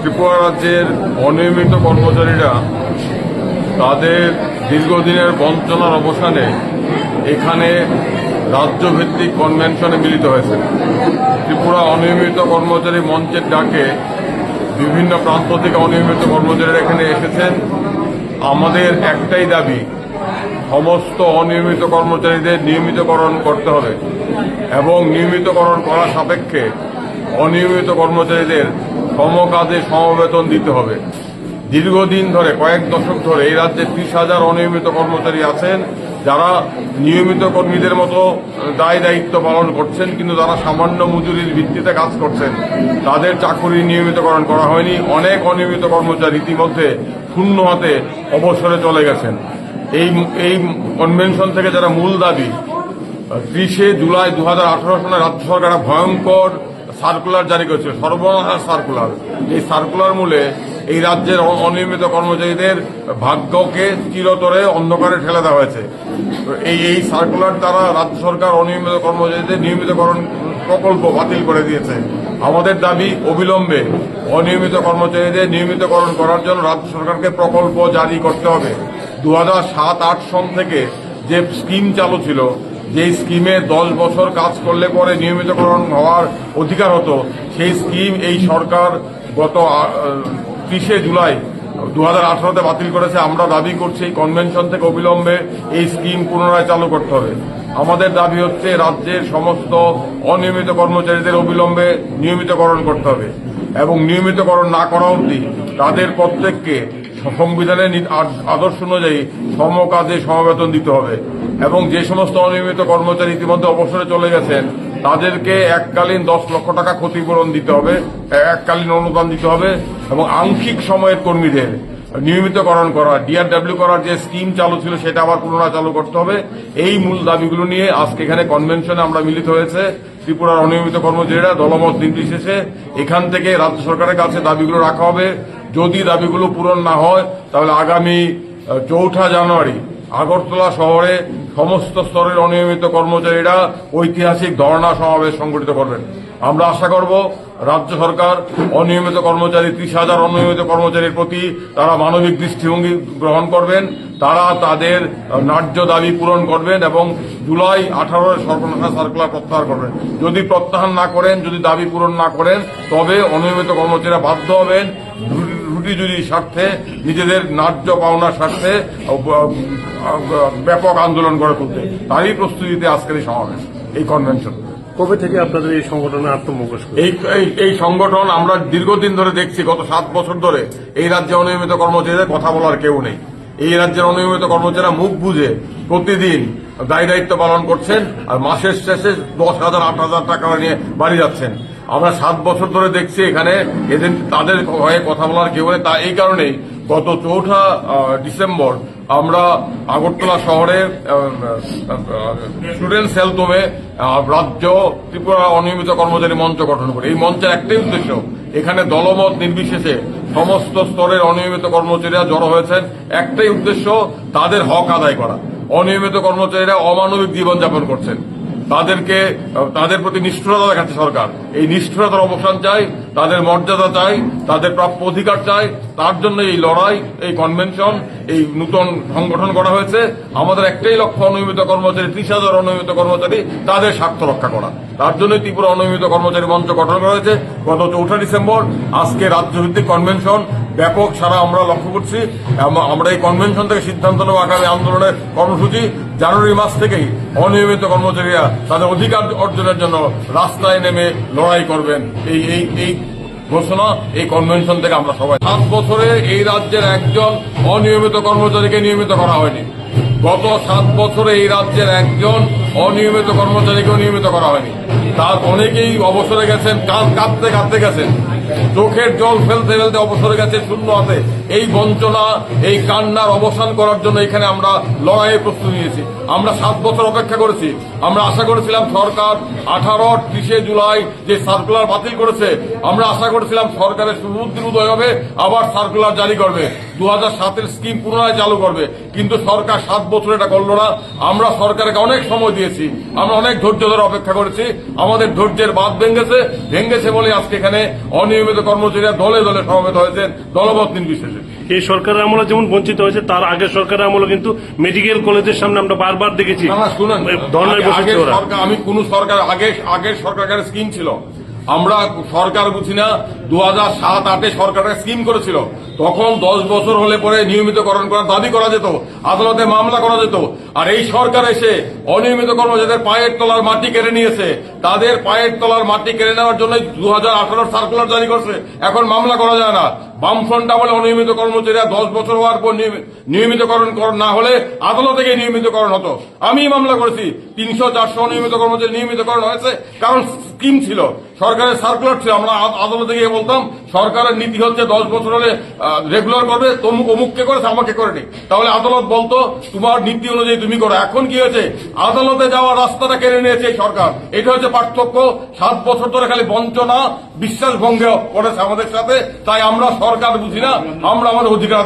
ত্রিপুরা রাজ্যের অনিয়মিত কর্মচারীরা তাদের দীর্ঘদিনের বঞ্চনার অবসানে এখানে রাজ্যভিত্তিক কনভেনশনে মিলিত হয়েছে। ত্রিপুরা অনিয়মিত কর্মচারী মঞ্চের ডাকে বিভিন্ন প্রান্ত থেকে অনিয়মিত কর্মচারীরা এখানে এসেছেন। আমাদের একটাই দাবি, সমস্ত অনিয়মিত কর্মচারীদের নিয়মিতকরণ করতে হবে এবং নিয়মিতকরণ করার সাপেক্ষে অনিয়মিত কর্মচারীদের সমকাজে সমবেতন দিতে হবে। দীর্ঘদিন ধরে, কয়েক দশক ধরে এই রাজ্যে ত্রিশ হাজার অনিয়মিত কর্মচারী আছেন, যারা নিয়মিত কর্মীদের মতো দায় দায়িত্ব পালন করছেন, কিন্তু যারা সামান্য মজুরির ভিত্তিতে কাজ করছেন, তাদের চাকুরি নিয়মিতকরণ করা হয়নি। অনেক অনিয়মিত কর্মচারী ইতিমধ্যে শূন্য হাতে অবসরে চলে গেছেন। এই এই কনভেনশন থেকে যারা মূল দাবি, ত্রিশে জুলাই দু হাজার আঠারো সালে রাজ্য সরকার ভয়ঙ্কর সার্কুলার জারি করেছিল সর্বনাশা সার্কুলার। এই সার্কুলার মূলে এই রাজ্যের অনিয়মিত কর্মচারীদের ভাগ্যকে চিরতরে অন্ধকারে ঠেলে দেওয়া হয়েছে। এই এই সার্কুলার দ্বারা রাজ্য সরকার অনিয়মিত কর্মচারীদের নিয়মিতকরণ প্রকল্প বাতিল করে দিয়েছে। আমাদের দাবি অবিলম্বে অনিয়মিত কর্মচারীদের নিয়মিতকরণ করার জন্য রাজ্য সরকারকে প্রকল্প জারি করতে হবে। দু হাজার সাত আট সন থেকে যে স্কিম চালু ছিল যে স্কিমে দশ বছর কাজ করলে পরে নিয়মিতকরণ হওয়ার অধিকার হতো, সেই স্কিম এই সরকার গত ত্রিশে জুলাই দু হাজার আঠারোতে বাতিল করেছে। আমরা দাবি করছি এই কনভেনশন থেকে অবিলম্বে এই স্কিম পুনরায় চালু করতে হবে। আমাদের দাবি হচ্ছে রাজ্যের সমস্ত অনিয়মিত কর্মচারীদের অবিলম্বে নিয়মিতকরণ করতে হবে এবং নিয়মিতকরণ না করা অবধি তাদের প্রত্যেককে সংবিধানের আদর্শ অনুযায়ী সমকাজে সমবেতন দিতে হবে। এবং যে সমস্ত অনিয়মিত কর্মচারী ইতিমধ্যে অবসরে চলে গেছেন, তাদেরকে এককালীন দশ লক্ষ টাকা ক্ষতিপূরণ দিতে হবে, এককালীন অনুদান দিতে হবে এবং আংশিক সময়ের কর্মীদের নিয়মিতকরণ করা ডিআরডব্লিউ করার যে স্কিম চালু ছিল সেটা আবার পুনরায় চালু করতে হবে। এই মূল দাবিগুলো নিয়ে আজকে এখানে কনভেনশনে আমরা মিলিত হয়েছে। ত্রিপুরার অনিয়মিত কর্মচারীরা দলমত নির্বিশেষে এখান থেকে রাজ্য সরকারের কাছে দাবিগুলো রাখা হবে। যদি দাবিগুলো পূরণ না হয়, তাহলে আগামী চৌঠা জানুয়ারি আগরতলা শহরে সমস্ত স্তরের অনিয়মিত কর্মচারীরা ঐতিহাসিক ধর্ণা সমাবেশ সংগঠিত করবেন। আমরা আশা করব, রাজ্য সরকার অনিয়মিত কর্মচারী, ত্রিশ হাজার অনিয়মিত কর্মচারীর প্রতি তারা মানবিক দৃষ্টিভঙ্গি গ্রহণ করবেন, তারা তাদের ন্যায্য দাবি পূরণ করবেন এবং জুলাই আঠারোর সর্বনাশা সার্কুলার প্রত্যাহার করবেন। যদি প্রত্যাহার না করেন, যদি দাবি পূরণ না করেন, তবে অনিয়মিত কর্মচারীরা বাধ্য হবেন রুটি জুরি স্বার্থে নিজেদের ন্যায্য পাওনার স্বার্থে ব্যাপক আন্দোলন গড়ে তুলতে তারই প্রস্তুতিতে আজকের এই সমাবেশ এই কনভেনশন কবে থেকে আপনাদের এই সংগঠনে আত্মপ্রকাশ এই- এই সংগঠন আমরা দীর্ঘদিন ধরে দেখছি গত সাত বছর ধরে এই রাজ্যে অনিয়মিত কর্মচারীদের কথা বলার কেউ নেই। এই রাজ্যের অনিয়মিত কর্মচারীরা মুখ বুঝে প্রতিদিন দায় দায়িত্ব পালন করছেন আর মাসের শেষে দশ হাজার আট হাজার টাকা নিয়ে বাড়ি যাচ্ছেন। আমরা সাত বছর ধরে দেখছি এখানে এদের তাদের হয়ে কথা বলার কেউ নেই। তা এই কারণেই গত চৌঠা ডিসেম্বর আমরা আগরতলা শহরে স্টুডেন্ট সেলতমে রাজ্য ত্রিপুরা অনিয়মিত কর্মচারী মঞ্চ গঠন করি। এই মঞ্চের একটাই উদ্দেশ্য, এখানে দলমত নির্বিশেষে সমস্ত স্তরের অনিয়মিত কর্মচারীরা জড়ো হয়েছেন। একটাই উদ্দেশ্য, তাদের হক আদায় করা। অনিয়মিত কর্মচারীরা অমানবিক জীবনযাপন করছেন। তাদেরকে, তাদের প্রতি নিষ্ঠুরতা দেখাচ্ছে সরকার। এই নিষ্ঠুরতার অবসান চাই, তাদের মর্যাদা চাই, তাদের প্রাপ্য অধিকার চাই, তার জন্য এই লড়াই, এই কনভেনশন, এই নূতন সংগঠন করা হয়েছে। আমাদের একটাই লক্ষ্য, অনিয়মিত কর্মচারী, ত্রিশ হাজার অনিয়মিত কর্মচারী, তাদের স্বার্থ রক্ষা করা। তার জন্য ত্রিপুরা অনিয়মিত কর্মচারী মঞ্চ গঠন করা হয়েছে। গত চৌঠা ডিসেম্বর আজকে রাজ্যভিত্তিক কনভেনশন ব্যাপক সারা আমরা লক্ষ্য করছি আম- আমরা এই কনভেনশন থেকে সিদ্ধান্ত নেব আগামী আন্দোলনের কর্মসূচি। জানুয়ারি মাস থেকেই অনিয়মিত কর্মচারীরা তাদের অধিকার অর্জনের জন্য রাস্তায় নেমে লড়াই করবেন। এই এই এই ঘোষণা এই কনভেনশন থেকে আমরা সবাই সাত বছরে এই রাজ্যের একজন অনিয়মিত কর্মচারীকে নিয়মিত করা হয়নি। গত সাত বছরে এই রাজ্যের একজন অনিয়মিত কর্মচারীকেও নিয়মিত করা হয়নি। তার অনেকেই অবসরে গেছেন কাঁদ কাঁদতে কাঁদতে গেছেন। চোখের জল ফেলতে ফেলতে অবসরে গেছে, শূন্য হাতে এই বঞ্চনা, এই কান্নার অবসান করার জন্য এখানে আমরা লড়াইয়ে প্রস্তুতি নিয়েছি। আমরা সাত বছর অপেক্ষা করেছি। আমরা আশা করেছিলাম সরকার আঠারো, ত্রিশে জুলাই যে সার্কুলার বাতিল করেছে, আমরা আশা করেছিলাম সরকারের সুবুদ্ধির উদয় হবে, আবার সার্কুলার জারি করবে। দু হাজার সাতের স্কিম পুনরায় চালু করবে। কিন্তু সরকার সাত বছর এটা করল না। আমরা সরকারকে অনেক সময় দিয়েছি। আমরা অনেক ধৈর্য ধরে অপেক্ষা করেছি। আমাদের ধৈর্যের বাদ ভেঙেছে। ভেঙেছে বলে আজকে এখানে অনিয়মিত কর্মচারীরা দলে দলে সমবেত হয়েছেন দলবত নির্বিশেষে। এই সরকারের আমলে যেমন বঞ্চিত হয়েছে তার আগে সরকারের আমলে কিন্তু মেডিকেল কলেজের সামনে আমরা বারবার দেখেছি। আমি কোন সরকার আগে আগের সরকারের স্কিম ছিল। আমরা সরকার বুঝি না দু হাজার সাত আটে সরকারের স্কিম করেছিল। তখন দশ বছর হলে পরে নিয়মিতকরণ করার দাবি করা যেত, আদালতে মামলা করা যেত। আর এই সরকার এসে অনিয়মিত কর্মচারীদের পায়ের তলার মাটি কেড়ে নিয়েছে, তাদের পায়ের তলার মাটি কেড়ে নেওয়ার জন্য দু হাজার সার্কুলার জারি করছে। এখন মামলা করা যায় না। বামফ্রন্টটা বলে অনিয়মিত কর্মচারীরা দশ বছর হওয়ার পর নিয়মি- নিয়মিতকরণ কর- না হলে আদালতে গিয়ে নিয়মিতকরণ হতো। আমি মামলা করেছি। তিনশো চারশো অনিয়মিত কর্মচারী নিয়মিতকরণ হয়েছে। কারণ স্কিম ছিল। সরকারের সার্কুলার ছিল। আমরা আদ- আদালতে গিয়ে বলতাম, সরকারের নীতি হচ্ছে দশ বছর হলে রেগুলার করবে তমুক অমুককে করেছে, আমাকে করেনি। তাহলে আদালত বলতো, তোমার নীতি অনুযায়ী তুমি করো। এখন কি হয়েছে? আদালতে যাওয়ার রাস্তাটা কেড়ে নিয়েছে সরকার। এটা হচ্ছে পার্থক্য। সাত বছর ধরে খালি বঞ্চনা বিশ্বাস ভঙ্গ করেছে আমাদের সাথে। তাই আমরা সরকার বুঝি না, আমরা আমাদের অধিকার